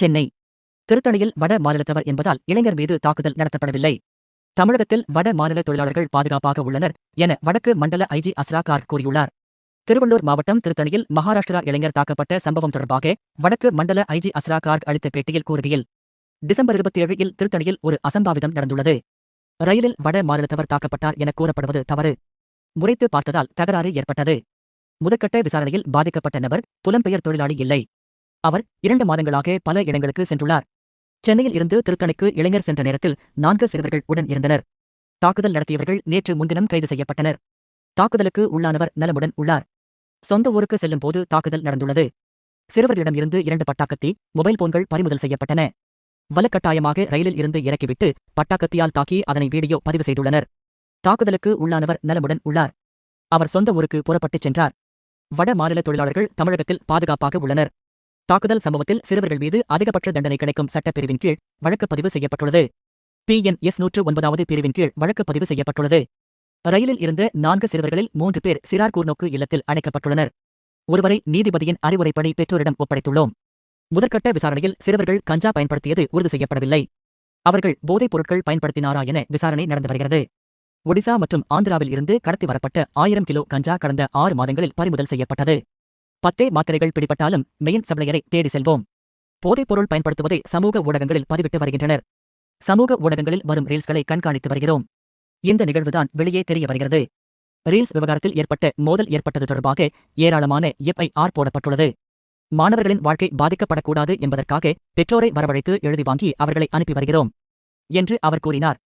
சென்னை. திருத்தணியில் வட மாநிலத்தவர் என்பதால் இளைஞர் மீது தாக்குதல் நடத்தப்படவில்லை. தமிழகத்தில் வட மாநில தொழிலாளர்கள் பாதுகாப்பாக உள்ளனர் என வடக்கு மண்டல ஐஜி அஸ்ரா கார் கூறியுள்ளார். திருவள்ளூர் மாவட்டம் திருத்தணியில் மகாராஷ்டிரா இளைஞர் தாக்கப்பட்ட சம்பவம் தொடர்பாக வடக்கு மண்டல ஐஜி அஸ்ரா கார்க் அளித்த பேட்டியில் கூறுகையில் டிசம்பர் இருபத்தி ஏழில் திருத்தணியில் ஒரு அசம்பாவிதம் நடந்துள்ளது. ரயிலில் வட மாநிலத்தவர் தாக்கப்பட்டார் என கூறப்படுவது தவறு. முறைத்து பார்த்ததால் தகராறு ஏற்பட்டது. முதற்கட்ட விசாரணையில் பாதிக்கப்பட்ட நபர் புலம்பெயர் தொழிலாளி இல்லை. அவர் இரண்டு மாதங்களாக பல இடங்களுக்கு சென்றுள்ளார். சென்னையில் இருந்து திருத்தணிக்கு இளைஞர் சென்ற நேரத்தில் நான்கு சிறுவர்கள் உடன் இருந்தனர். தாக்குதல் நடத்தியவர்கள் நேற்று முன்தினம் கைது செய்யப்பட்டனர். தாக்குதலுக்கு உள்ளானவர் நலமுடன் உள்ளார். சொந்த ஊருக்கு செல்லும் போது தாக்குதல் நடந்துள்ளது. சிறுவர்களிடமிருந்து இரண்டு பட்டாக்கத்தி மொபைல் போன்கள் பறிமுதல் செய்யப்பட்டன. வலுக்கட்டாயமாக ரயிலில் இருந்து இறக்கிவிட்டு பட்டாக்கத்தியால் தாக்கி அதனை வீடியோ பதிவு செய்துள்ளனர். தாக்குதலுக்கு உள்ளானவர் நலமுடன் உள்ளார். அவர் சொந்த ஊருக்கு புறப்பட்டுச் சென்றார். வட மாநில தொழிலாளர்கள் தமிழகத்தில் பாதுகாப்பாக உள்ளனர். தாக்குதல் சம்பவத்தில் சிறுவர்கள் மீது அதிகபட்ச தண்டனை கிடைக்கும் சட்டப்பிரிவின் கீழ் வழக்கு பதிவு செய்யப்பட்டுள்ளது. பி என் எஸ் நூற்று ஒன்பதாவது பிரிவின் கீழ் வழக்கு பதிவு செய்யப்பட்டுள்ளது. ரயிலில் இருந்த நான்கு சிறுவர்களில் மூன்று பேர் சிறார் கூர்நோக்கு இல்லத்தில் அடைக்கப்பட்டுள்ளனர் ஒருவரை நீதிபதியின் அறிவுரைப்படி பெற்றோரிடம் ஒப்படைத்துள்ளோம். முதற்கட்ட விசாரணையில் சிறுவர்கள் கஞ்சா பயன்படுத்தியது உறுதி செய்யப்படவில்லை. அவர்கள் போதைப் பொருட்கள் பயன்படுத்தினாரா என விசாரணை நடந்து வருகிறது. ஒடிசா மற்றும் ஆந்திராவில் இருந்து கடத்தி வரப்பட்ட ஆயிரம் கிலோ கஞ்சா கடந்த ஆறு மாதங்களில் பறிமுதல் செய்யப்பட்டது. பத்தே மாத்திரைகள் பிடிபட்டாலும் மெயின் சப்ளையரை தேடி செல்வோம். போதைப் பொருள் பயன்படுத்துவதை சமூக ஊடகங்களில் பதிவிட்டு வருகின்றனர். சமூக ஊடகங்களில் வரும் ரீல்ஸ்களை கண்காணித்து வருகிறோம். இந்த நிகழ்வுதான் வெளியே தெரிய வருகிறது. ரீல்ஸ் விவகாரத்தில் ஏற்பட்ட மோதல் ஏற்பட்டது தொடர்பாக ஏராளமான எஃப்ஐஆர் போடப்பட்டுள்ளது. மாணவர்களின் வாழ்க்கை பாதிக்கப்படக்கூடாது என்பதற்காக பெற்றோரை வரவழைத்து எழுதி வாங்கி அவர்களை அனுப்பி வருகிறோம். என்று அவர் கூறினார்.